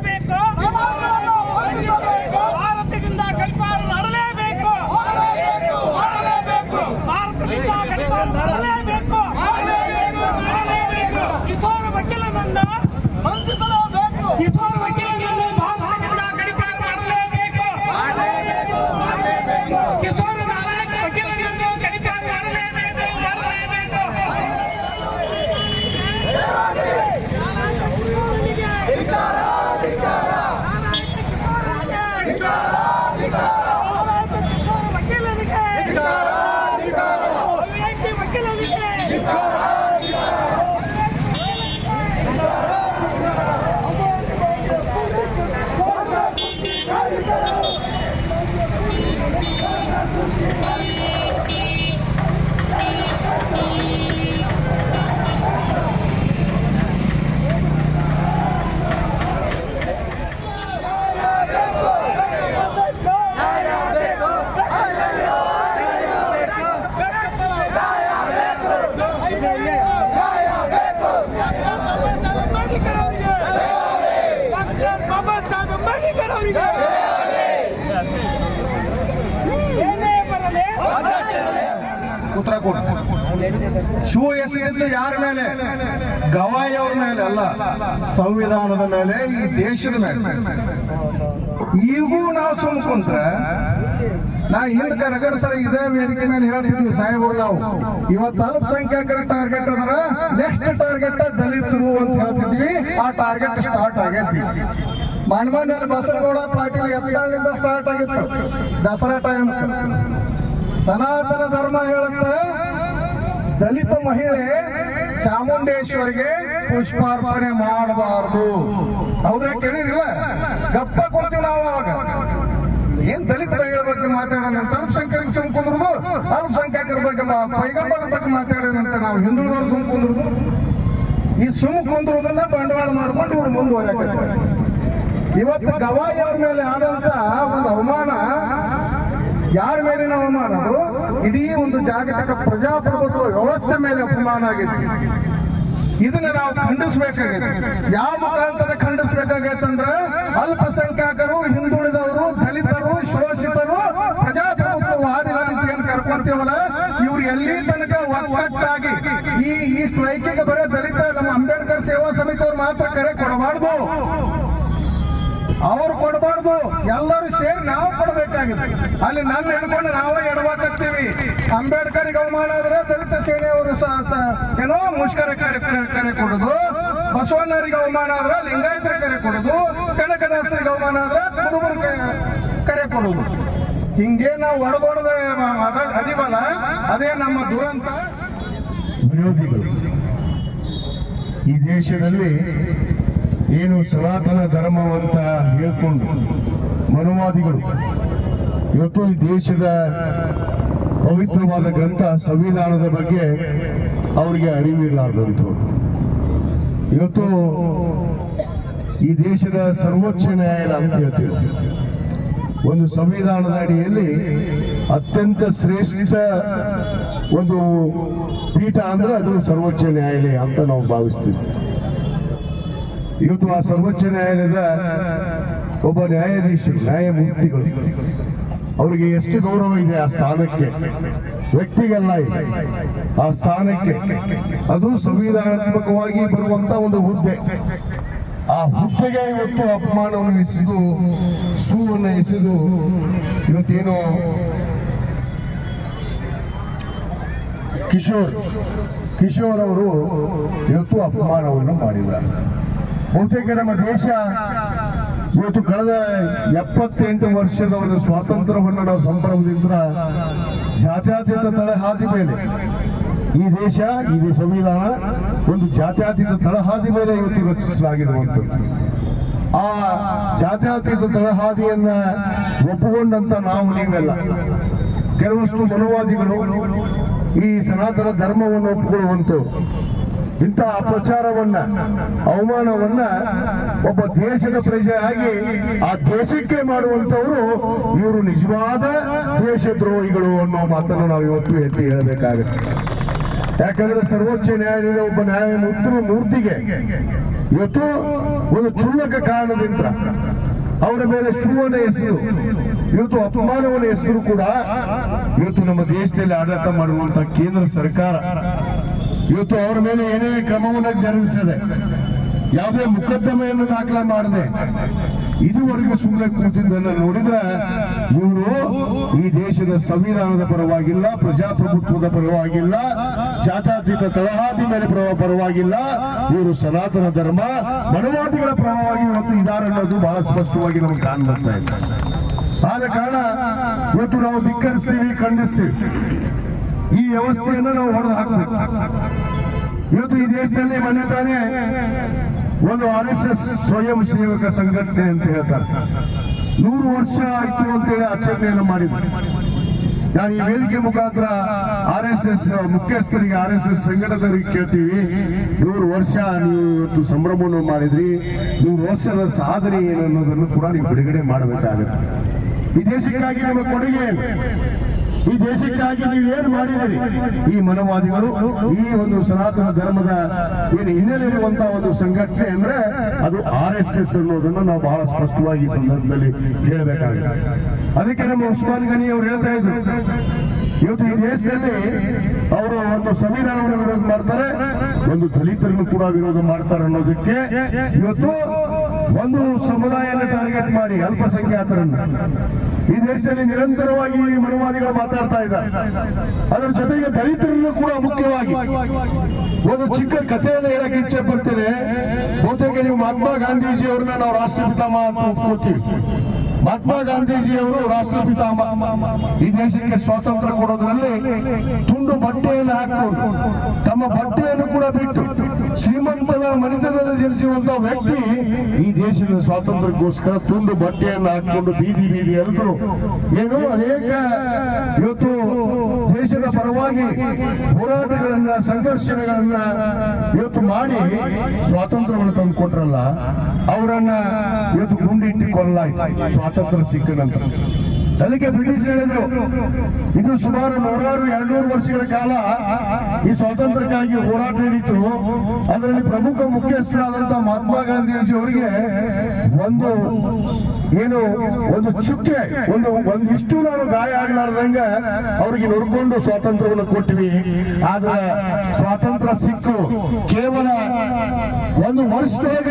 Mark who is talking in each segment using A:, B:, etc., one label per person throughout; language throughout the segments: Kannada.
A: ಹೊರಡಿಸಬೇಕು ಭಾರತದಿಂದ ಗಡಿಪಾರು ಮಾಡಲೇಬೇಕು ಭಾರತದಿಂದ ಗಡಿಪಾರು ಮಾಡಲೇಬೇಕು ಕಿಶೋರ ವಕೀಲನನ್ನ
B: ಬಂಧಿಸಲೇಬೇಕು
A: ಕಿಶೋರ ವಕೀಲನನ್ನು ಭಾರತದಿಂದ ಗಡಿಪಾರು ಮಾಡಲೇಬೇಕು ಕಿಶೋರ ನಾರಾಯಣ ವಕೀಲನನ್ನು ಗಡಿಪಾರು ಮಾಡಲೇಬೇಕು ಮಾಡಲೇಬೇಕು ವಕೀಲರಿಗೆ ವಕೀಲರಿಗೆ ಬಾಬಾ ಸಾಹೇಬ್ ಅಂಬೇಡ್ಕರ್ ಅವರಿಗೆ ಏನೇ ಬರಲಿ
C: ಉತ್ತರ ಕೊಡ. ಶೂ ಎಸಗಿದ್ದು ಯಾರ ಮೇಲೆ? ಗವಾಯಿ ಅವ್ರ ಮೇಲೆ ಅಲ್ಲ, ಸಂವಿಧಾನದ ಮೇಲೆ, ಈ ದೇಶದ ಮೇಲೆ. ಈಗೂ ನಾವು ಸುಮ್ ಕುಂತ್ರೆ ನಾ ಹಿಂದಕ್ಕೆ ರಗಡ್ ಸರ್ ಇದೇ ವೇದಿಕೆ ಮೇಲೆ ಹೇಳ್ತಿದ್ವಿ, ಸಾಹೇಬರು ನಾವು. ಇವತ್ತು ಅಲ್ಪಸಂಖ್ಯಾತರ ಟಾರ್ಗೆಟ್ ಅದರ ನೆಕ್ಸ್ಟ್ ಟಾರ್ಗೆಟ್ ದಲಿತರು ಅಂತ ಹೇಳ್ತಿದ್ವಿ, ಆ ಟಾರ್ಗೆಟ್ ಸ್ಟಾರ್ಟ್ ಆಗೈತಿ. ಮಣ್ಮಣ್ಣಲ್ಲಿ ಬಸವಗೌಡ ಪಾಟೀಲ್ ಎತ್ತಾಳಿಂದ ಸ್ಟಾರ್ಟ್ ಆಗಿತ್ತು. ದಸರಾ ಟೈಮ್ ಸನಾತನ ಧರ್ಮ ಹೇಳುತ್ತೆ ದಲಿತ ಮಹಿಳೆ ಚಾಮುಂಡೇಶ್ವರಿಗೆ ಪುಷ್ಪಾರ್ಪಣೆ ಮಾಡಬಾರದು. ಹೌದ್ರೆ ಕೇಳಿರಿಲ್ಲ? ಗಪ್ಪ ಕೊಡ್ತೀವಿ ನಾವು ಅವಾಗ. ಏನ್ ದಲಿತರ ಮಹಿಳೆ ಬಗ್ಗೆ ಮಾತಾಡೋಣ ಅಂತ ಅಲ್ಪಸಂಖ್ಯಾತರು ಸುಮ್ಕೊಂಡ್ರು ಅಲ್ಪಸಂಖ್ಯಾತರ ಬಗ್ಗೆ ಪೈಗಂಬರ ಬಗ್ಗೆ ಮಾತಾಡೋಣ ಅಂತ ನಾವು ಹಿಂದುಳಿದವರು ಸುಮ್ಕೊಂಡ್ರು ಈ ಸುಮ್ ಬಂಡವಾಳ ಮಾಡ್ಕೊಂಡು ಇವ್ರು ಮುಂದುವರೆ ಇವತ್ತು ಗವಾಯಿ ಅವ್ರ ಮೇಲೆ ಆದಂತ ಒಂದು ಅವಮಾನ ಯಾರ ಮೇಲಿನ ಅವಮಾನ ಅದು ಇಡೀ ಒಂದು ಜಾಗತಿಕ ಪ್ರಜಾಪ್ರಭುತ್ವ ವ್ಯವಸ್ಥೆ ಮೇಲೆ ಅಪಮಾನ ಆಗಿದೆ ಇದನ್ನ ನಾವು ಖಂಡಿಸಬೇಕಾಗಿದೆ ಯಾವ ಮುಖಾಂತರ ಖಂಡಿಸ್ಬೇಕಾಗೈತೆ ಅಂದ್ರೆ ಅಲ್ಪಸಂಖ್ಯಾತರು, ಹಿಂದುಳಿದವರು, ದಲಿತರು, ಶೋಷಿತರು ಪ್ರಜಾಪ್ರಭುತ್ವವಾದಿಗಳು ಏನ್ ಕರ್ಕೊಂತೀವಲ್ಲ, ಇವ್ರು ಎಲ್ಲಿ ತನಕ ಒಟ್ಟಾಗಿ ಈ ಈ ಸ್ಟ್ರೈಕಿಗೆ ಬರೋ ದಲಿತ ನಮ್ಮ ಅಂಬೇಡ್ಕರ್ ಸೇವಾ ಸಮಿತಿಯವ್ರು ಮಾತ್ರ ಕರೆ ಕೊಡಬಾರ್ದು. ಅವ್ರು ಕೊಡಬಾರ್ದು. ಎಲ್ಲರೂ ಸೇರಿ ನಾವು ಕೊಡಬೇಕಾಗಿದೆ. ಅಲ್ಲಿ ನನ್ನ ಹಿಡ್ಕೊಂಡು ನಾವೇ ಎಡವಾಕತ್ತೀವಿ ಅಂಬೇಡ್ಕರ್ ಅವಮಾನ ಆದ್ರೆ ದಲಿತ ಸೇನೆಯವರು ಏನೋ ಮುಷ್ಕರ ಕರೆ ಕರೆ- ಕೊಡುದು. ಬಸವಣ್ಣರಿಗೆ ಅವಮಾನ ಆದ್ರೆ ಲಿಂಗಾಯತ ಕರೆ ಕೊಡುದು. ಕನಕದಾಸರಿಗೆ ಅವಮಾನ ಆದ್ರೆ ಕುರುಬರು ಕರೆ ಕೊಡುದು. ಹಿಂಗೆ ನಾವು ಒಡದೊಡದ ಅದಿವಲ್ಲ, ಅದೇ ನಮ್ಮ ದುರಂತ.
D: ವಿರೋಧಿಗಳು, ಈ ದೇಶದಲ್ಲಿ ಏನು ಸನಾತನ ಧರ್ಮ ಅಂತ ಹೇಳ್ಕೊಂಡು ಮನುವಾದಿಗಳು, ಇವತ್ತು ಈ ದೇಶದ ಪವಿತ್ರವಾದ ಗ್ರಂಥ ಸಂವಿಧಾನದ ಬಗ್ಗೆ ಅವರಿಗೆ ಅರಿವಿರಲಾರ್ದಂಥವ್ರು ಇವತ್ತು ಈ ದೇಶದ ಸರ್ವೋಚ್ಚ ನ್ಯಾಯಾಲಯ ಅಂತ ಹೇಳ್ತೀವಿ. ಒಂದು ಸಂವಿಧಾನದ ಅಡಿಯಲ್ಲಿ ಅತ್ಯಂತ ಶ್ರೇಷ್ಠ ಒಂದು ಪೀಠ ಅಂದ್ರೆ ಅದು ಸರ್ವೋಚ್ಚ ನ್ಯಾಯಾಲಯ ಅಂತ ನಾವು ಭಾವಿಸ್ತೀವಿ. ಇವತ್ತು ಆ ಸರ್ವೋಚ್ಚ ನ್ಯಾಯಾಲಯದ ಒಬ್ಬ ನ್ಯಾಯಾಧೀಶರು, ನ್ಯಾಯಮೂರ್ತಿಗಳು. ಅವರಿಗೆ ಎಷ್ಟು ಗೌರವ ಇದೆ ಆ ಸ್ಥಾನಕ್ಕೆ? ವ್ಯಕ್ತಿಗೆಲ್ಲ ಇದೆ. ಆ ಸ್ಥಾನಕ್ಕೆ ಅದು ಸಂವಿಧಾನಾತ್ಮಕವಾಗಿ ಬರುವಂತ ಒಂದು ಹುದ್ದೆ. ಆ ಹುದ್ದೆಗೆ ಇವತ್ತು ಅಪಮಾನವನ್ನು ಎಸೆದು ಸೂವನ್ನು ಎಸೆದು ಇವತ್ತೇನು ಕಿಶೋರ್ ಕಿಶೋರ್ ಅವರು ಇವತ್ತು ಅಪಮಾನವನ್ನು ಮಾಡಿದ್ದಾರೆ. ಬಹುತೇಕ ನಮ್ಮ ದೇಶ ಇವತ್ತು ಕಳೆದ ಎಪ್ಪತ್ತೆಂಟು ವರ್ಷದ ಒಂದು ಸ್ವಾತಂತ್ರ್ಯವನ್ನು ನಾವು ಸಂಭ್ರಮದಿಂದ ಜಾತ್ಯಾತೀತ ತಳಹಾದಿ ಮೇಲೆ ಈ ದೇಶ, ಈ ಸಂವಿಧಾನ ಒಂದು ಜಾತ್ಯಾತೀತ ತಳಹಾದಿ ಮೇಲೆ ಇವತ್ತು ರಚಿಸಲಾಗಿರುವಂಥದ್ದು. ಆ ಜಾತ್ಯಾತೀತ ತಳಹಾದಿಯನ್ನ ಒಪ್ಪಿಕೊಂಡಂತ ನಾವು ನೀವೆಲ್ಲ. ಕೆಲವಷ್ಟು ಮನುವಾದಿಗಳು ಈ ಸನಾತನ ಧರ್ಮವನ್ನು ಒಪ್ಪಿಕೊಳ್ಳುವಂತವ್ರು. ಇಂಥ ಅಪಚಾರವನ್ನ ಅವಮಾನವನ್ನ ಒಬ್ಬ ದೇಶದ ಪ್ರಜೆಯಾಗಿ ಆ ದೇಶಕ್ಕೆ ಮಾಡುವಂತವರು ಇವರು ನಿಜವಾದ ದೇಶದ್ರೋಹಿಗಳು ಅನ್ನೋ ಮಾತನ್ನು ನಾವು ಇವತ್ತು ಎತ್ತಿ ಹೇಳಬೇಕಾಗುತ್ತೆ. ಯಾಕಂದ್ರೆ ಸರ್ವೋಚ್ಚ ನ್ಯಾಯಾಲಯದ ಒಬ್ಬ ನ್ಯಾಯಮೂರ್ತಿ ಮೂರ್ತಿಗೆ ಇವತ್ತು ಒಂದು ಚುಲ್ಲಕ ಕಾರಣದಿಂದ ಅವರ ಮೇಲೆ ಶೂವನ ಹೆಸರು, ಇವತ್ತು ಅಪಮಾನವನ ಹೆಸರು ಕೂಡ ಇವತ್ತು ನಮ್ಮ ದೇಶದಲ್ಲಿ ಆಡಳಿತ ಮಾಡುವಂತ ಕೇಂದ್ರ ಸರ್ಕಾರ ಇವತ್ತು ಅವರ ಮೇಲೆ ಏನೇ ಕ್ರಮವನ್ನು ಜರುಗಿಸದೆ ಯಾವುದೇ ಮುಕದ್ದಮೆಯನ್ನು ದಾಖಲೆ ಮಾಡದೆ ಇದುವರೆಗೂ ಸುಮ್ಮನೆ ಕೂತಿದ್ದನ್ನು ನೋಡಿದ್ರೆ ಇವರು ಈ ದೇಶದ ಸಂವಿಧಾನದ ಪರವಾಗಿಲ್ಲ, ಪ್ರಜಾಪ್ರಭುತ್ವದ ಪರವಾಗಿಲ್ಲ ಜಾತಾತೀತ ತಳಹಾದಿ ಮೇಲೆ ಪ್ರಭಾವ ಪರವಾಗಿಲ್ಲ, ಇವರು ಸನಾತನ ಧರ್ಮ, ಮನವಾದಿಗಳ ಪರವಾಗಿ ಇವತ್ತು ಇದಾರೆ ಅನ್ನೋದು ಬಹಳ ಸ್ಪಷ್ಟವಾಗಿ ನಮಗೆ ಕಾಣ್ಬರ್ತಾ ಇದೆ. ಆದ ಕಾರಣ ಇವತ್ತು ನಾವು ಧಿಕ್ಕರಿಸ್ತೀವಿ, ಖಂಡಿಸ್ತೀವಿ. ಈ ವ್ಯವಸ್ಥೆಯನ್ನು ನಾವು ಹೊಡೆದು ಹಾಕಬೇಕು. ಇವತ್ತು ಈ ದೇಶದಲ್ಲಿ ಮೊನ್ನೆ ತಾನೇ ಒಂದು ಆರ್ ಎಸ್ ಎಸ್ ಸ್ವಯಂ ಸೇವಕ ಸಂಘಟನೆ ಅಂತ ಹೇಳ್ತಾರೆ. ನೂರು ವರ್ಷ ಆಯ್ತು ಅಂತೇಳಿ ಆಚರಣೆಯನ್ನು ಮಾಡಿದ್ರು. ನಾನು ಈ ವೇದಿಕೆ ಮುಖಾಂತರ ಆರ್ ಎಸ್ ಎಸ್ ಮುಖ್ಯಸ್ಥರಿಗೆ, ಆರ್ ಎಸ್ ಎಸ್ ಸಂಘಟಕರಿಗೆ ಕೇಳ್ತೀವಿ. ನೂರು ವರ್ಷ ನೀವು ಇವತ್ತು ಸಂಭ್ರಮವನ್ನು ಮಾಡಿದ್ರಿ. ನೂರು ವರ್ಷದ ಸಾಧನೆ ಏನು ಅನ್ನೋದನ್ನು ಕೂಡ ನೀವು ಬಿಡುಗಡೆ ಮಾಡಬೇಕಾಗುತ್ತೆ. ಈ ದೇಶಕ್ಕಾಗಿ ನಮ್ಮ ಕೊಡುಗೆ? ಈ ದೇಶಕ್ಕಾಗಿ ನೀವು ಏನು ಮಾಡಿದಿರಿ ಈ ಮನವಾದಿಗಳು, ಈ ಒಂದು ಸನಾತನ ಧರ್ಮದ ಏನು ಹಿನ್ನೆಲೆ ಇರುವಂತಹ ಒಂದು ಸಂಘಟನೆ ಅಂದ್ರೆ ಅದು ಆರ್ ಎಸ್ ಎಸ್ ಅನ್ನೋದನ್ನು ನಾವು ಬಹಳ ಸ್ಪಷ್ಟವಾಗಿ ಈ ಸಂದರ್ಭದಲ್ಲಿ ಹೇಳಬೇಕಾಗಿದೆ. ಅದಕ್ಕೆ ನಮ್ಮ ಉಸ್ಮಾನ್ ಗನಿ ಅವರು ಹೇಳ್ತಾ ಇದ್ರು. ಇವತ್ತು ಈ ದೇಶದಲ್ಲಿ ಅವರು ಒಂದು ಸಂವಿಧಾನವನ್ನು ವಿರೋಧ ಮಾಡ್ತಾರೆ, ಒಂದು ದಲಿತರನ್ನು ಕೂಡ ವಿರೋಧ ಮಾಡ್ತಾರೆ ಅನ್ನೋದಕ್ಕೆ ಇವತ್ತು ಒಂದು ಸಮುದಾಯನ ಟಾರ್ಗೆಟ್ ಮಾಡಿ ಅಲ್ಪಸಂಖ್ಯಾತರನ್ನು. ಈ ದೇಶದಲ್ಲಿ ನಿರಂತರವಾಗಿ ಮನುವಾದಿಗಳು ಮಾತಾಡ್ತಾ ಇದ್ದಾರೆ. ಅದರ ಜೊತೆಗೆ ದಲಿತರನ್ನು ಕೂಡ ಮುಖ್ಯವಾಗಿ. ಒಂದು ಚಿಕ್ಕ ಕಥೆಯನ್ನು ಹೇಳಕ್ಕೆ ಇಚ್ಛೆ ಪಡ್ತೇನೆ. ಬಹುತೇಕ ನೀವು ಮಹಾತ್ಮ ಗಾಂಧೀಜಿ ಅವ್ರನ್ನ ನಾವು ರಾಷ್ಟ್ರಪಿತಾಮ ಅಂತ ಒಪ್ಕೋತೀವಿ. ಮಹಾತ್ಮ ಗಾಂಧೀಜಿ ಅವರು ರಾಷ್ಟ್ರಪಿತಾಮ ಈ ದೇಶಕ್ಕೆ ಸ್ವಾತಂತ್ರ್ಯ ಕೊಡೋದ್ರಲ್ಲಿ ತುಂಡು ಬಟ್ಟೆಯನ್ನು ಹಾಕಿಕೊಂಡು ತಮ್ಮ ಬಟ್ಟೆಯನ್ನು ಕೂಡ ಬಿಟ್ಟು ಶ್ರೀಮಂತನ ಮನೆತನದ ಜನಿಸುವಂತ ವ್ಯಕ್ತಿ ಈ ದೇಶದ ಸ್ವಾತಂತ್ರ್ಯಕ್ಕೋಸ್ಕರ ತುಂಡು ಬಟ್ಟೆಯನ್ನು ಹಾಕಿಕೊಂಡು ಬೀದಿ ಬೀದಿ ಎಲ್ರು ಏನು ಅನೇಕ ಇವತ್ತು ದೇಶದ ಪರವಾಗಿ ಹೋರಾಟಗಳನ್ನ, ಸಂಘರ್ಷಗಳನ್ನ ಇವತ್ತು ಮಾಡಿ ಸ್ವಾತಂತ್ರ್ಯವನ್ನು ತಂದುಕೊಟ್ರಲ್ಲ, ಅವರನ್ನ ಇವತ್ತು ಕೊಲ್ಲಾಯ್ತು ಸ್ವಾತಂತ್ರ್ಯ ಸಿಕ್ಕ ನಂತರ. ಅದಕ್ಕೆ ಬ್ರಿಟಿಷ್ ಹೇಳಿದ್ರು, ಇದು ಸುಮಾರು ನೂರಾರು ಎರಡ್ನೂರು ವರ್ಷಗಳ ಕಾಲ ಈ ಸ್ವಾತಂತ್ರ್ಯಕ್ಕಾಗಿ ಹೋರಾಟ ನಡೀತು. ಅದರಲ್ಲಿ ಪ್ರಮುಖ ಮುಖ್ಯಸ್ಥರಾದಂತಹ ಮಹಾತ್ಮ ಗಾಂಧೀಜಿ ಅವರಿಗೆ ಒಂದು ಏನು, ಒಂದು ಚುಕ್ಕೆ, ಒಂದು, ಒಂದಿಷ್ಟು ನಾನು ಗಾಯ ಆಗ್ಲಾರ್ದಂಗ ಅವ್ರಿಗೆ ನೋಡ್ಕೊಂಡು ಸ್ವಾತಂತ್ರ್ಯವನ್ನು ಕೊಟ್ಟಿವಿ. ಆದ್ರೆ ಸ್ವಾತಂತ್ರ್ಯ ಸಿಕ್ಕು ಕೇವಲ ಒಂದು ವರ್ಷದಾಗ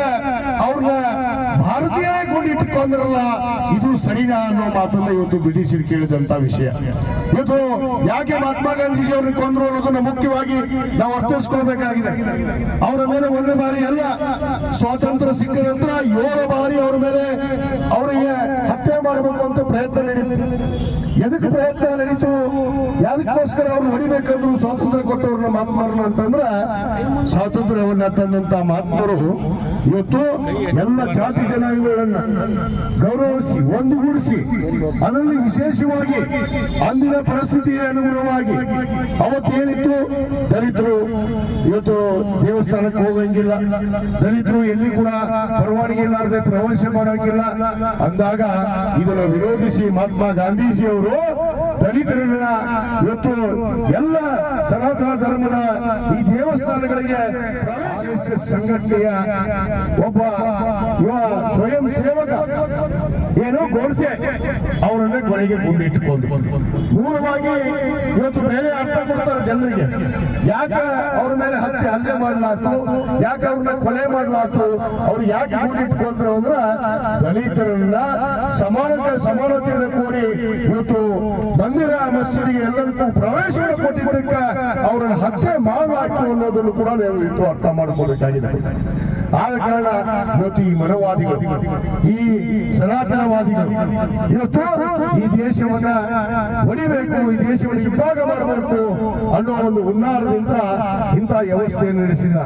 D: ಕೊಂಡಿಟ್ಟುಕೊಂಡ್ರಲ್ಲ ಇದು ಸರಿನಾ ಅನ್ನೋ ಮಾತನ್ನ ಇವತ್ತು ಬಿಡಿಸಿ ಕೇಳಿದಂತ ವಿಷಯ. ಇವತ್ತು ಯಾಕೆ ಮಹಾತ್ಮ ಗಾಂಧೀಜಿ ಅವ್ರಿಗೆ ಕೊಂದ್ರು ಅನ್ನೋದನ್ನ ಮುಖ್ಯವಾಗಿ ನಾವು ಅರ್ಥೈಸ್ಕೊಳ್ಬೇಕಾಗಿದೆ. ಅವರ ಮೇಲೆ ಒಂದು ಬಾರಿ ಅಲ್ಲ, ಸ್ವಾತಂತ್ರ್ಯ ಸಿಕ್ಕ ನಂತರ ಏಳು ಬಾರಿ ಅವರ ಮೇಲೆ ಅವರಿಗೆ ಹತ್ಯೆ ಮಾಡಬೇಕು ಅಂತ ಪ್ರಯತ್ನ ನಡೀತು ಎದಕ್ಕೆ ಪ್ರಯತ್ನ ನಡೀತು? ಯಾದಕ್ಕೋಸ್ಕರ ಅವ್ರು ಹೊಡಿಬೇಕಂದ್ರು ಸ್ವಾತಂತ್ರ್ಯ ಕೊಟ್ಟವ್ರನ್ನ ಮಹಾತ್ಮರನ್ನ ಅಂತಂದ್ರ ಸ್ವಾತಂತ್ರ್ಯವನ್ನ ತಂದಂತ ಮಹಾತ್ಮರು. ಇವತ್ತು ಎಲ್ಲ ಜಾತಿ ಜನಾಂಗಗಳನ್ನ ಗೌರವಿಸಿ, ಒಂದುಗೂಡಿಸಿ, ಅದರಲ್ಲಿ ವಿಶೇಷವಾಗಿ ಅಂದಿನ ಪರಿಸ್ಥಿತಿಗೆ ಅನುಗುಣವಾಗಿ ಅವತ್ತೇನಿತ್ತು, ದಲಿತರು ಇವತ್ತು ದೇವಸ್ಥಾನಕ್ಕೆ ಹೋಗಂಗಿಲ್ಲ. ದಲಿತರು ಎಲ್ಲಿ ಕೂಡ ಪರವಾನಗಿ ಇಲ್ಲಾರದೆ ಪ್ರವೇಶ ಮಾಡೋಂಗಿಲ್ಲ. ಅಂದಾಗ ಇದನ್ನು ವಿರೋಧಿಸಿ ಮಹಾತ್ಮ ಗಾಂಧೀಜಿ ಅವರು ದಲಿತರನ್ನ ಇವತ್ತು ಎಲ್ಲ ಸನಾತನ ಧರ್ಮದ ಈ ದೇವಸ್ಥಾನಗಳಿಗೆ ಸಂಘಟನೆಯ ಒಬ್ಬ ಯುವ ಸ್ವಯಂ ಸೇವಕ ಏನು ಗೋಡ್ಸೆ. ಅವರನ್ನ ಕೊನೆಗೆ ಗುಂಡಿಟ್ಟುಕೊಂಡು ಮೂಲವಾಗಿ ಇವತ್ತು ಬೇರೆ ಅರ್ಥ ಕೊಡ್ತಾರೆ ಜನರಿಗೆ. ಯಾಕೆ ಅವ್ರ ಮೇಲೆ ಹತ್ಯೆ ಹಲ್ಲೆ ಮಾಡ್ಲಾತು? ಯಾಕೆ ಅವ್ರನ್ನ ಕೊಲೆ ಮಾಡ್ಲಾತು? ಅವ್ರು ಯಾಕೆ ಗುಂಡಿಟ್ಕೊಂಡ್ರು ಅಂದ್ರ ದಲಿತರನ್ನ ಸಮಾನತೆ ಸಮಾನತೆಯನ್ನು ಕೂಡಿ ಇವತ್ತು ಮಂದಿರ ಮಸೀದಿಗೆ ಎಲ್ಲರಿಗೂ ಪ್ರವೇಶವನ್ನು ಕೊಟ್ಟಿದ್ದಕ್ಕ ಅವರನ್ನು ಹತ್ಯೆ ಮಾಡಲಾಯ್ತು ಅನ್ನೋದನ್ನು ಕೂಡ ನಾವು ಇಟ್ಟು ಅರ್ಥ ಮಾಡಿಕೊಳ್ಬೇಕಾಗಿದೆ. ಆದ ಕಾರಣ ಇವತ್ತು ಈ ಮನವಾದಿಗಳು, ಈ ಸನಾತನವಾದಿಗಳು, ಇವತ್ತು ಈ ದೇಶವನ್ನ ಹೊಡಿಬೇಕು ಈ ದೇಶವನ್ನು ವಿಭಾಗ ಮಾಡಬೇಕು ಅನ್ನೋ ಒಂದು ಹುನ್ನಾರದಿಂದ ಇಂಥ ವ್ಯವಸ್ಥೆಯನ್ನು ನಡೆಸಿದ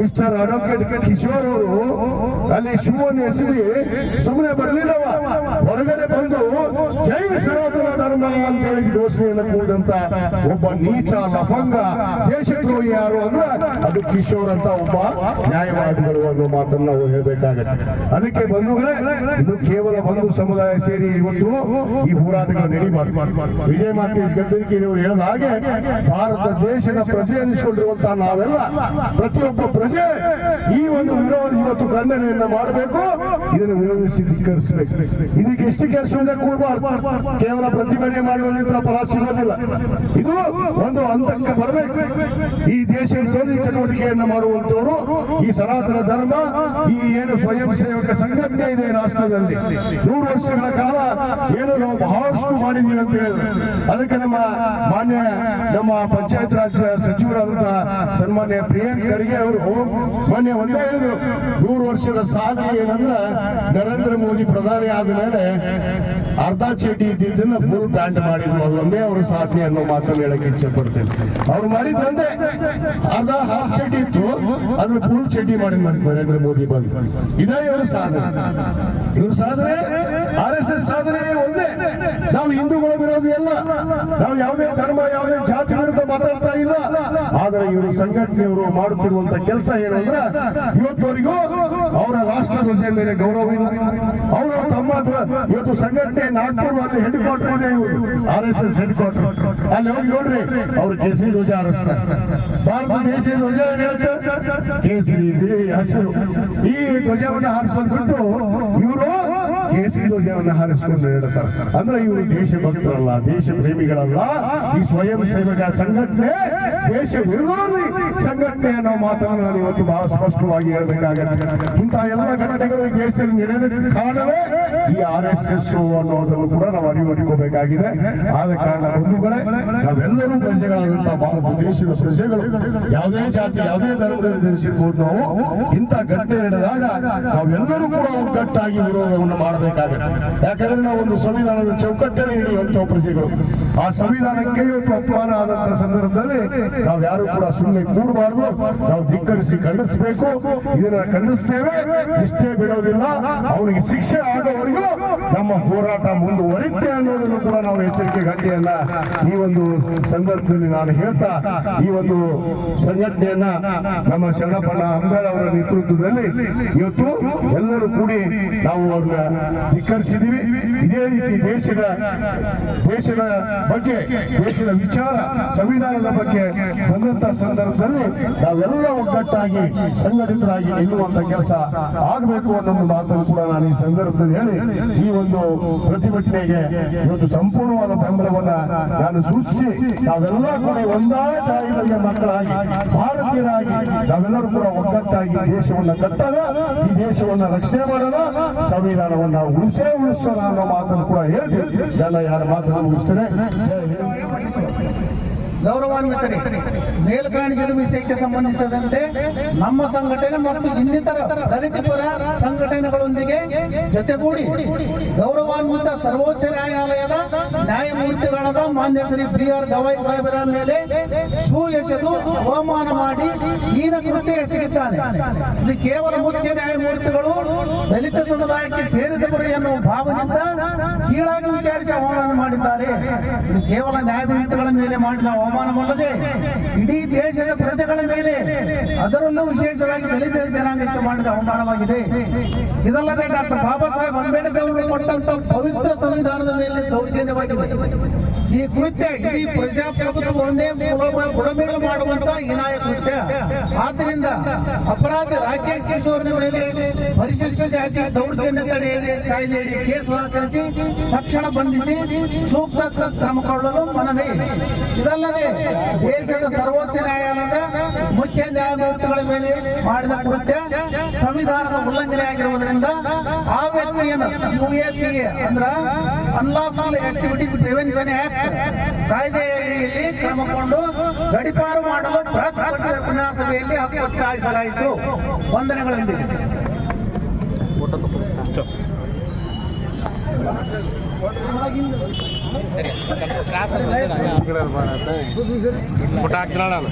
D: ಮಿಸ್ಟರ್ ಅಡ್ವೊಕೇಟ್ ಕಿಶೋರ್ ಅವರು, ಅಲ್ಲಿ ಶಿವವನ್ನು ಎಸಗಿ ಸುಮ್ಮನೆ ಬರಲಿಲ್ಲವ, ಹೊರಗಡೆ ಬಂದು ಜೈ ಸನಾತನ ಧರ್ಮ ಅಂತ ಹೇಳಿ ಕೂಡಂತ ಒಬ್ಬ ನೀಚ ಲಫಂಗ ದೇಶದ್ರೋಹಿ ಯಾರು ಅಂದ್ರೆ ಅದು ಕಿಶೋರ್ ಅಂತ ಒಬ್ಬ ನ್ಯಾಯವಾದಿಗಳು ಅನ್ನೋ ಮಾತನ್ನು ನಾವು ಹೇಳಬೇಕಾಗತ್ತೆ. ಅದಕ್ಕೆ ಬಂಧುಗಳೇ, ಇದು ಕೇವಲ ಒಂದು ಸಮುದಾಯ ಸೇರಿ ಇವತ್ತು ಈ ಹೋರಾಟಗಳು ನಡೀಬಾರ್ದು. ವಿಜಯ ಮಾತೇಶ್ ನೀವು ಹೇಳಿದ ಹಾಗೆ ಭಾರತ ದೇಶದ ಪ್ರಜೆ ಅನಿಸಿಕೊಂಡಿರುವಂತಹ ನಾವೆಲ್ಲ ಪ್ರತಿಯೊಬ್ಬ ಪ್ರಜೆ ಈ ಒಂದು ವಿರೋಧ ಇವತ್ತು ಖಂಡನೆಯನ್ನ ಮಾಡಬೇಕು. ಇದನ್ನು ವಿರೋಧಿಸಿ ಇದಕ್ಕೆ ಎಷ್ಟು ಕೆಲಸ ಕೂಡಬಾರ್ದು ಕೇವಲ ಪ್ರತಿಭಟನೆ ಮಾಡುವ ಸಿಗೋದಿಲ್ಲ. ಇದು ಒಂದು ಹಂತಕ್ಕೆ ಬರಬೇಕು. ಈ ದೇಶ ಸೋದಿ ಚಟುವಟಿಕೆಯನ್ನು ಮಾಡುವಂತವರು ಈ ಸನಾತನ ಧರ್ಮ, ಈ ಏನು ಸ್ವಯಂ ಸೇವಕ ಸಂಘಟನೆ ಇದೆ ರಾಷ್ಟ್ರದಲ್ಲಿ. ನೂರು ವರ್ಷಗಳ ಕಾಲ ಏನು ನಾವು ಬಹಳಷ್ಟು ಮಾಡಿದ್ದೀವಿ ಅಂತ ಹೇಳಿದ್ರು. ಅದಕ್ಕೆ ನಮ್ಮ ಮಾನ್ಯ, ನಮ್ಮ ಪಂಚಾಯತ್ ರಾಜ್ ಸಚಿವರಾದಂತಹ ಸನ್ಮಾನ್ಯ ಪ್ರಿಯಾಂಕ್ ಖರ್ಗೆ ಅವರು ಮಾನ್ಯ ಒಂದೇ ಹೇಳಿದ್ರು, ನೂರು ವರ್ಷದ ಸಾಧನೆ ಏನಂದ್ರ ನರೇಂದ್ರ ಮೋದಿ ಪ್ರಧಾನಿ ಆದ ಮೇಲೆ ಅರ್ಧ ಚೇಟಿ ಇದ್ದಿದ್ದನ್ನ ಫುಲ್ ಬ್ಯಾಂಡ್ ಮಾಡಿದ್ರು ಅದು ಒಂದೇ ಅವರ ಸಾಧನೆ ಅನ್ನೋ ಮಾತನ್ನು ಹೇಳಕ್ಕೆ ಇಚ್ಛೆ ಪಡ್ತೇನೆ. ಅವ್ರು ಮಾಡಿದ್ದು ಒಂದೇ ಅರ್ಧ ಹಾಫ್ ಚಡ್ಡಿ ಇತ್ತು ಅದ್ರ ಫುಲ್ ಚಡ್ಡಿ ಮಾಡಿ ನರೇಂದ್ರ ಮೋದಿ ಬಂದು ಇದೇ ಇವರು ಸಾಧನೆ. ಇವ್ರ ಸಾಧನೆ ಆರ್ ಎಸ್ ಎಸ್ ಸಾಧನೆ ಒಂದೇ. ನಾವು ಹಿಂದೂಗಳ ವಿರೋಧಿ ಅಲ್ಲ. ನಾವು ಯಾವುದೇ ಧರ್ಮ, ಯಾವುದೇ ಜಾತಿ ವಿರುದ್ಧ ಮಾತಾಡ್ತಾ ಇಲ್ಲ. ಆದರೆ ಇವರು ಸಂಘಟನೆಯವರು ಮಾಡುತ್ತಿರುವಂತ ಕೆಲಸ ಏನಂದ್ರೆ ಇವತ್ತುವರೆಗೂ ಅವರ ರಾಷ್ಟ್ರ ಧ್ವಜದ ಮೇಲೆ ಗೌರವ ಇಲ್ಲ. ಅವರು ತಮ್ಮ ಇವತ್ತು ಸಂಘಟನೆ ನಾಗ್ಪುರ ಅಲ್ಲಿ headquarter R S S headquarter ಅಲ್ಲಿ ಹೋಗಿ ನೋಡ್ರಿ, ಅವ್ರು ಕೇಸರಿ ಧ್ವಜ ಹಾರಿಸ್ತಾರೆ. ಭಾರತ ದೇಶದ ಧ್ವಜ ಕೇಸರಿ ಹಸಿರು. ಈ ಧ್ವಜವನ್ನು ಹಾರಿಸೋದು ಬಿಟ್ಟು ಇವರು ಕೇಸರಿ ಧ್ವಜವನ್ನು ಹಾರಿಸಿಕೊಂಡು ಹೇಳ್ತಾರೆ. ಅಂದ್ರೆ ಇವರು ದೇಶಭಕ್ತರಲ್ಲ ದೇಶ ಪ್ರೇಮಿಗಳಲ್ಲ ಈ ಸ್ವಯಂ ಸೇವಕ ಸಂಘಟನೆ, ದೇಶ ವಿರೋಧಿ ಸಂಘಟನೆ ಅನ್ನೋ ಮಾತನ್ನು ನಾನು ಇವತ್ತು ಬಹಳ ಸ್ಪಷ್ಟವಾಗಿ ಹೇಳಬೇಕಾಗುತ್ತೆ. ಇಂತಹ ಎಲ್ಲ ಘಟನೆಗಳು ದೇಶದಲ್ಲಿ ನಡೆಯೋದಕ್ಕೆ ಕಾರಣವೇ ಈ ಆರ್ ಎಸ್ ಎಸ್ ಅನ್ನೋದನ್ನು ಕೂಡ ನಾವು ಅರಿವಡಿಕೋಬೇಕಾಗಿದೆ. ಆದ ಕಾರಣ ಬಂಧುಗಳೇ, ನಾವೆಲ್ಲರೂ ಪ್ರಜೆಗಳಾದಂತಹ ಭಾರತ ದೇಶದ ಪ್ರಜೆಗಳು. ಯಾವುದೇ ಜಾತಿ, ಯಾವುದೇ ಧರ್ಮದಲ್ಲಿ ಜನಿಸಿರ್ಬೋದು ನಾವು. ಇಂಥ ಘಟನೆ ನಡೆದಾಗ ನಾವೆಲ್ಲರೂ ಕೂಡ ಒಗ್ಗಟ್ಟಾಗಿ ವಿರೋಧವನ್ನು ಮಾಡಬೇಕಾಗುತ್ತೆ. ಯಾಕಂದ್ರೆ ನಾವು ಒಂದು ಸಂವಿಧಾನದ ಚೌಕಟ್ಟಲ್ಲಿ ಇರುವಂತಹ ಪ್ರಜೆಗಳು. ಆ ಸಂವಿಧಾನಕ್ಕೆ ಇವತ್ತು ಅಪಮಾನ ಆದಂತಹ ಸಂದರ್ಭದಲ್ಲಿ ನಾವು ಯಾರು ಕೂಡ ಸುಮ್ಮನೆ ಕೂಡಬಾರ್ದು. ನಾವು ಧಿಕ್ಕರಿಸಿ ಖಂಡಿಸಬೇಕು. ಇದನ್ನ ಖಂಡಿಸ್ತೇವೆ. ಇಷ್ಟೇ ಬಿಡೋದಿಲ್ಲ. ಅವನಿಗೆ ಶಿಕ್ಷೆ ಆಗೋವರೆಗೂ ನಮ್ಮ ಹೋರಾಟ ಮುಂದುವರಿತೆ ಅನ್ನೋದನ್ನು ಕೂಡ ನಾವು ಎಚ್ಚರಿಕೆ ಗಂಟೆಯನ್ನ ಈ ಒಂದು ಸಂದರ್ಭದಲ್ಲಿ ನಾನು ಹೇಳ್ತಾ, ಈ ಒಂದು ಸಂಘಟನೆಯನ್ನ ನಮ್ಮ ಶರಣಪ್ಪಣ್ಣ ಅಂಬೇಡ್ ಅವರ ನೇತೃತ್ವದಲ್ಲಿ ಇವತ್ತು ಎಲ್ಲರೂ ಕೂಡಿ ನಾವು ಅವ್ರನ್ನ ಧಿಕ್ಕರಿಸಿದೀವಿ ಇದೇ ರೀತಿ ದೇಶದ ದೇಶದ ಬಗ್ಗೆ, ದೇಶದ ವಿಚಾರ, ಸಂವಿಧಾನದ ಬಗ್ಗೆ ಬಂದಂತ ಸಂದರ್ಭದಲ್ಲಿ ನಾವೆಲ್ಲ ಒಗ್ಗಟ್ಟಾಗಿ ಸಂಘಟಿತರಾಗಿ ನಿಲ್ಲುವಂತ ಕೆಲಸ ಆಗಬೇಕು ಅನ್ನೋ ಮಾತನ್ನು ಕೂಡ ನಾನು ಈ ಸಂದರ್ಭದಲ್ಲಿ ಹೇಳಿ ಈ ಒಂದು ಪ್ರತಿಭಟನೆಗೆ ಇವತ್ತು ಸಂಪೂರ್ಣವಾದ ಬೆಂಬಲವನ್ನ ನಾನು ಸೂಚಿಸಿ, ನಾವೆಲ್ಲ ಕೂಡ ಒಂದೇ ತಾಯಿಗಳಿಗೆ ಮಕ್ಕಳಾಗಿ, ಭಾರತೀಯರಾಗಿ, ನಾವೆಲ್ಲರೂ ಕೂಡ ಒಗ್ಗಟ್ಟಾಗಿ ದೇಶವನ್ನು ಕಟ್ಟೋಣ, ಈ ದೇಶವನ್ನ ರಕ್ಷಣೆ ಮಾಡೋಣ, ಸಂವಿಧಾನವನ್ನ ಉಳಿಸೇ ಉಳಿಸೋಣ ಅನ್ನೋ ಮಾತನ್ನು ಕೂಡ ಹೇಳ್ತೀವಿ. ಎಲ್ಲ ಯಾರ ಮಾತನ್ನು ಮುಗಿಸ್ತೇನೆ
E: ಗೌರವಾನ್ವಿತರೆ ಮೇಲ್ಕಾಣಿಸಿದ ವಿಷಯಕ್ಕೆ ಸಂಬಂಧಿಸಿದಂತೆ ನಮ್ಮ ಸಂಘಟನೆ ಮತ್ತು ಇನ್ನಿತರ ಪ್ರಗತಿಪರ ಸಂಘಟನೆಗಳೊಂದಿಗೆ ಜೊತೆಗೂಡಿ ಗೌರವಾನ್ವಿತ ಸರ್ವೋಚ್ಚ ನ್ಯಾಯಾಲಯದ ನ್ಯಾಯಮೂರ್ತಿಗಳಾದ ಮಾನ್ಯ ಶ್ರೀ ಪ್ರಿಯರ್ ಗವಾಯಿ ಸಾಹೇಬರ ಮೇಲೆ ಸುಯಶದು ಅವಮಾನ ಮಾಡಿ ಹೀನ ಕೃತ್ಯ ಎಸಗಿದ್ದಾನೆ ಇದು ಕೇವಲ ಮುಖ್ಯ ನ್ಯಾಯಮೂರ್ತಿಗಳು ದಲಿತ ಸಮುದಾಯಕ್ಕೆ ಸೇರಿದವರು ಎನ್ನುವ ಭಾವದಿಂದ ಕೀಳಾಗಿ ವಿಚಾರಿಸಿ ಅವಮಾನ ಮಾಡಿದ್ದಾರೆ. ಇದು ಕೇವಲ ನ್ಯಾಯಮೂರ್ತಿಗಳ ಮೇಲೆ ಮಾಡಿದ ಅವಮಾನವಲ್ಲದೆ ಇಡೀ ದೇಶದ ಪ್ರಜೆಗಳ ಮೇಲೆ ಅದರಲ್ಲೂ ವಿಶೇಷವಾಗಿ ದಲಿತ ಜನಾಂಗಕ್ಕೆ ಮಾಡಿದ ಅವಮಾನವಾಗಿದೆ. ಇದಲ್ಲದೆ ಡಾಕ್ಟರ್ ಬಾಬಾ ಸಾಹೇಬ್ ಅಂಬೇಡ್ಕರ್ ಅವರು ಕೊಟ್ಟಂತ ಪವಿತ್ರ ಸಂವಿಧಾನದ ಮೇಲೆ ದೌರ್ಜನ್ಯವಾಗಿದೆ ಈ ಕೃತ್ಯ ಇಡೀ ಪ್ರಜಾಪ್ರಭುತ್ವ ಒಂದೇ ಬುಡಮೇಲು ಮಾಡುವಂತ ಹೀನಾಯ ಕೃತ್ಯ ಆದ್ದರಿಂದ ಅಪರಾಧ ರಾಕೇಶ್ ಕಿಶೋರ್ನ ಮೇಲೆ ಪರಿಶಿಷ್ಟ ಜಾತಿ ದೌರ್ಜನ್ಯ ತಡೆ ಕಾಯ್ದೆಯಡಿ ಕೇಸ್ ದಾಖಲಿಸಿ ತಕ್ಷಣ ಬಂಧಿಸಿ, ಸೂಕ್ತ ಕ್ರಮ ಕೊಳ್ಳಲು ಮನವಿ. ಇದಲ್ಲದೆ ದೇಶದ ಸರ್ವೋಚ್ಚ ನ್ಯಾಯಾಲಯದ ಮುಖ್ಯ ನ್ಯಾಯಮೂರ್ತಿಗಳ ಮೇಲೆ ಮಾಡಿದ ಕೃತ್ಯ ಸಂವಿಧಾನದ ಉಲ್ಲಂಘನೆ ಆಗಿರುವುದರಿಂದ ಆ ವ್ಯಕ್ತಿಯನ್ನು ಯುಎಪಿಎ ಅಂದ್ರ ಅನ್ಲಾಫುಲ್ ಆಕ್ಟಿವಿಟೀಸ್ ಪ್ರಿವೆನ್ಷನ್ ಆಕ್ಟ್ ಕಾಯ್ದೆಯಲ್ಲಿ ಕ್ರಮಗೊಂಡು ಗಡಿಪಾರು ಮಾಡಲು ಬೃಹತ್ ಸಭೆಯಲ್ಲಿ ಹಕ್ಕು ಒತ್ತಾಯಿಸಲಾಯಿತು. ವಂದನೆಗಳೊಂದಿಗೆ
F: ಫೋಟೋ ಹಾಕ್ತಿಲ್ಲ ನಾನು